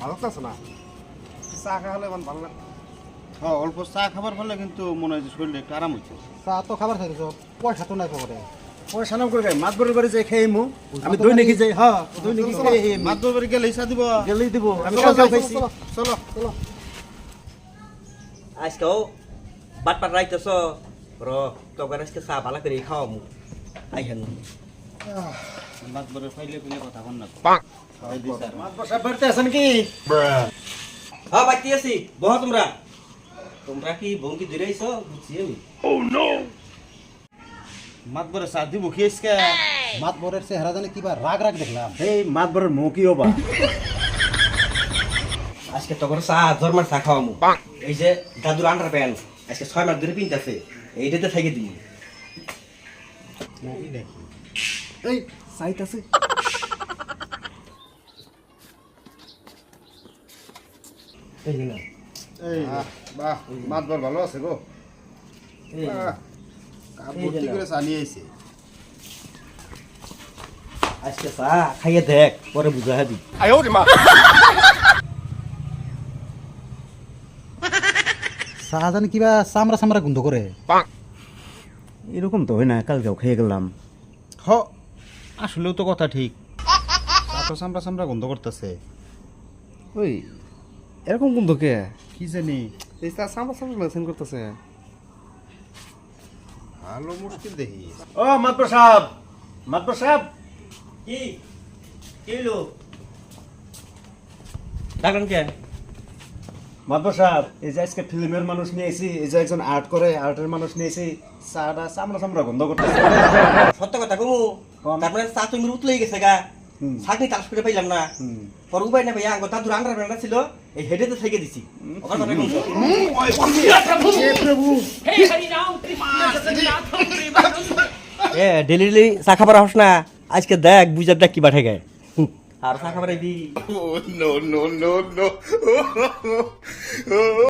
ভালো লাগতেছে না? চা খা হলে আমার ভালো লাগে হ্যাঁ অল্প চা খাবার ফলে কিন্তু মনে হয় যে শরীরে একটু আরাম হচ্ছে চা তো খাবার খাইছ পয়সা তো নাই পকেটে পয়সা নাম করে মাছ বড় যাই খেয়ে মু। আমি দই নাকি যাই হ্যাঁ দই নাকি খাই মাছ বড় করে গেলে ইচ্ছা দিব। গেলেই দিব। আমি চলো, চলো, চলো আজকেও বাট পাট রাইতেছ র তোকে আজকে চা ভালো করে খাওয়া আইহেন বড় ফাইলে ফেলে কথা কন না পাক। মাছ বসা বাড়তে আছেন কি? হ্যাঁ বাইতে আছি। বহ তোমরা। তোমরা কি বোন কি দূরে আইছো? বুঝছি আমি। মাছ বড় চা দিব খেয়েছ কে মাত বরের চেহারা জানি কিবা রাগ রাগ দেখলাম। এই বড় মুখ কি হবা? আজকে তোর চা জরমার চা খাওয়া পাক। এই যে দাদুর আন্ডার প্যান্ট আজকে ছয় মাস ধরে পিনতেছে। এইটাতে থেকে দিই এই না এই বাহ মাছ বড় ভালো আছে গো। ভর্তি করে আইছে। আজকে চা খাইয়ে দেখ পরে বুঝা হাবি চা জানি কিবা চামড়া চামড়া গন্ধ করে এরকম তো হয় না কালকেও খেয়ে গেলাম। হ আসলেও তো কথা ঠিক। তো চামড়া চামড়া গন্ধ করতেছে। ওই এরকম কোন কে? কি জানি। এই চা সামনে সামনে মেসেন করতেছে। ভালো মুশকিল দেখি। ও সাহেব সাহেব কি? কি ডাকলেন কে? সাহেব এই যে আজকে ফিল্মের মানুষ নিয়েছি এই যে একজন আর্ট করে আর্টের মানুষ নিয়েছি চাটা চামড়া চামড়া গন্ধ করতেছে। সত্য কথা কম। তারপরে চা তুমি উতলে গেছে গা। চাকরি তালাশ করে পাইলাম না। হুম। পর উপায় না ভাইয়া আঙ্গ দাদুর আন্ডার প্যান্ট ছিল এই হেডেতে থেকে দিছি। এ ডেলি ডেলি চা খাবার হস না? আজকে দেখ বুঝার দেখ কি পাঠে গায়। আর চা খাবার দি।